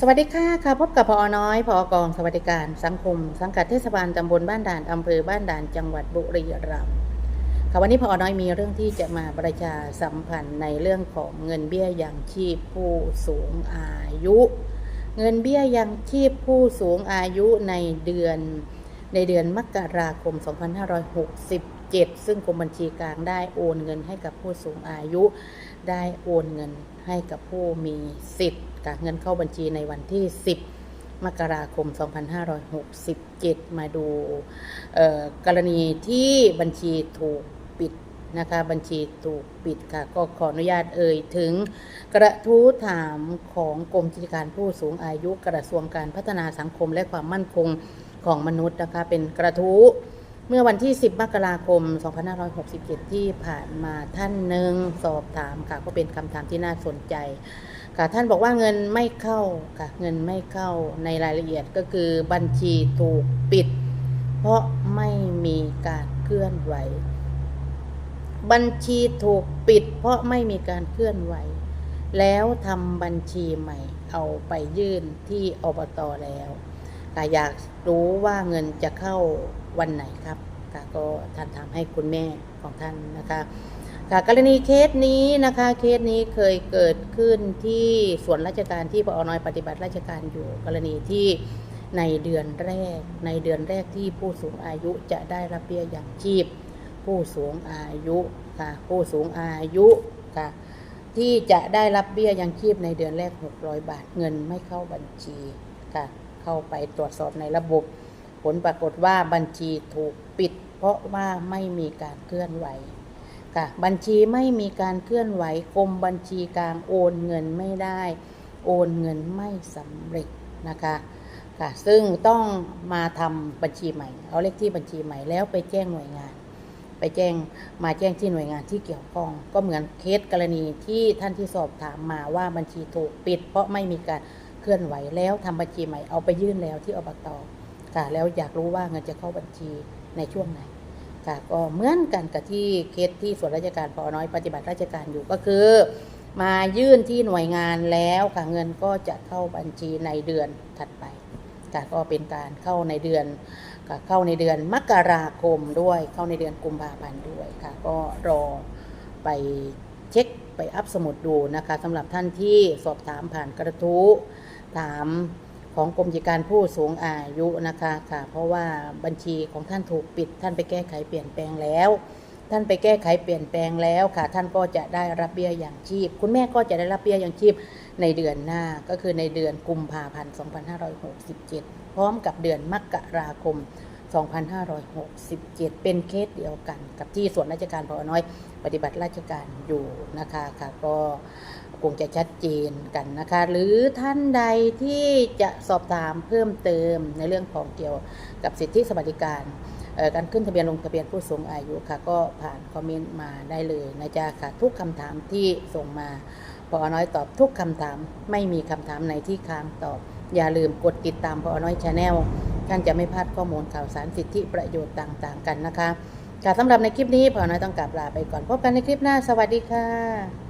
สวัสดีค่ะค่ะพบกับพอน้อยพอกองสวัสดิการสังคม สังกัดเทศบาลตำบลบ้านด่านอำเภอบ้านด่านจังหวัดบุรีรัมย์ค่ะวันนี้พอน้อยมีเรื่องที่จะมาประชาสัมพันธ์ในเรื่องของเงินเบี้ยยังชีพผู้สูงอายุ เงินเบี้ยยังชีพผู้สูงอายุในเดือนในเดือนมกราคม 2 5 6 7 ซึ่งกรมบัญชีกลางได้โอนเงินให้กับผู้สูงอายุ ได้โอนเงินให้กับผู้มีสิทธิ์กับเงินเข้าบัญชีในวันที่ 10 มกราคม 2567 มาดูกรณีที่บัญชีถูกปิดนะคะบัญชีถูกปิดค่ะ ก็ขออนุญาตเอ่ยถึงกระทู้ถามของกรมกิจการผู้สูงอายุกระทรวงการพัฒนาสังคมและความมั่นคงของมนุษย์นะคะเป็นกระทู้ เมื่อวันที่ 10 มกราคม 2567 ที่ผ่านมาท่านหนึ่งสอบถามค่ะ ก็เป็นคำถามที่น่าสนใจ ค่ะ ท่านบอกว่าเงินไม่เข้าค่ะ เงินไม่เข้าในรายละเอียดก็คือบัญชีถูกปิด เพราะไม่มีการเคลื่อนไหว บัญชีถูกปิด เพราะไม่มีการเคลื่อนไหว แล้วทำบัญชีใหม่เอาไปยื่นที่อบตแล้ว ค่ะอยากรู้ว่าเงินจะเข้าวันไหนครับค่ะก็ท่านถามให้คุณแม่ของท่านนะคะค่ะกรณีเคสนี้นะคะเคสนี้เคยเกิดขึ้นที่ส่วนราชการที่ปอน้อยปฏิบัติราชการอยู่กรณีที่ในเดือนแรก ในเดือนแรกที่ผู้สูงอายุจะได้รับเบี้ยอย่างชีพ ผู้สูงอายุค่ะผู้สูงอายุค่ะที่จะได้รับเบี้ยยังชีพในเดือนแรก 600 บาทเงินไม่เข้าบัญชีค่ะ เข้าไปตรวจสอบในระบบ ผลปรากฏว่าบัญชีถูกปิด เพราะว่าไม่มีการเคลื่อนไหวค่ะบัญชีไม่มีการเคลื่อนไหวกรมบัญชีกลางโอนเงินไม่ได้ โอนเงินไม่สำเร็จนะคะค่ะซึ่งต้องมาทำบัญชีใหม่ เอาเลขที่บัญชีใหม่แล้วไปแจ้งหน่วยงาน ไปแจ้งมาแจ้งที่หน่วยงานที่เกี่ยวข้อง ก็เหมือนเคสกรณีที่ท่านที่สอบถามมาว่าบัญชีถูกปิด เพราะไม่มีการ เคลื่อนไหวแล้วทำบัญชีใหม่เอาไปยื่นแล้วที่อบตค่ะแล้วอยากรู้ว่าเงินจะเข้าบัญชีในช่วงไหนค่ะก็เหมือนกันกับที่เคสที่ส่วนราชการพอน้อยปฏิบัติราชการอยู่ก็คือ มายื่นที่หน่วยงานแล้วค่ะเงินก็จะเข้าบัญชีในเดือนถัดไปค่ะก็เป็นการเข้าในเดือนก็เข้าในเดือนมกราคมด้วย เข้าในเดือนกุมภาพันธ์ด้วยค่ะ ก็รอไปเช็คไปอัพสมุดดูนะคะสำหรับท่านที่สอบถามผ่านกระทู้ ถามของกรมกิจการผู้สูงอายุนะคะค่ะ เพราะว่าบัญชีของท่านถูกปิด ท่านไปแก้ไขเปลี่ยนแปลงแล้ว ท่านไปแก้ไขเปลี่ยนแปลงแล้วค่ะ ท่านก็จะได้รับเบี้ยอย่างชีพ คุณแม่ก็จะได้รับเบี้ยอย่างชีพในเดือนหน้าก็คือในเดือนกุมภาพันธ์ 2567 พร้อมกับเดือนมกราคม 2567 เป็นเคสเดียวกัน กับที่ส่วนราชการพอน้อย ปฏิบัติราชการอยู่นะคะค่ะก็ คงจะชัดเจนกันนะคะ หรือท่านใดที่จะสอบถามเพิ่มเติมในเรื่องของเกี่ยวกับสิทธิสวัสดิการการขึ้นทะเบียนลงทะเบียนผู้สูงอายุค่ะ ก็ผ่านคอมเมนต์มาได้เลยนะจ๊ะค่ะทุกคำถามที่ส่งมาพอน้อยตอบทุกคำถามไม่มีคำถามไหนที่ค้างตอบ อย่าลืมกดติดตามพอน้อยชาแนลท่านจะไม่พลาดข้อมูลข่าวสารสิทธิประโยชน์ต่าง ๆ กันนะคะค่ะสำหรับในคลิปนี้พอน้อยต้องกลับลาไปก่อนพบกันในคลิปหน้าสวัสดีค่ะ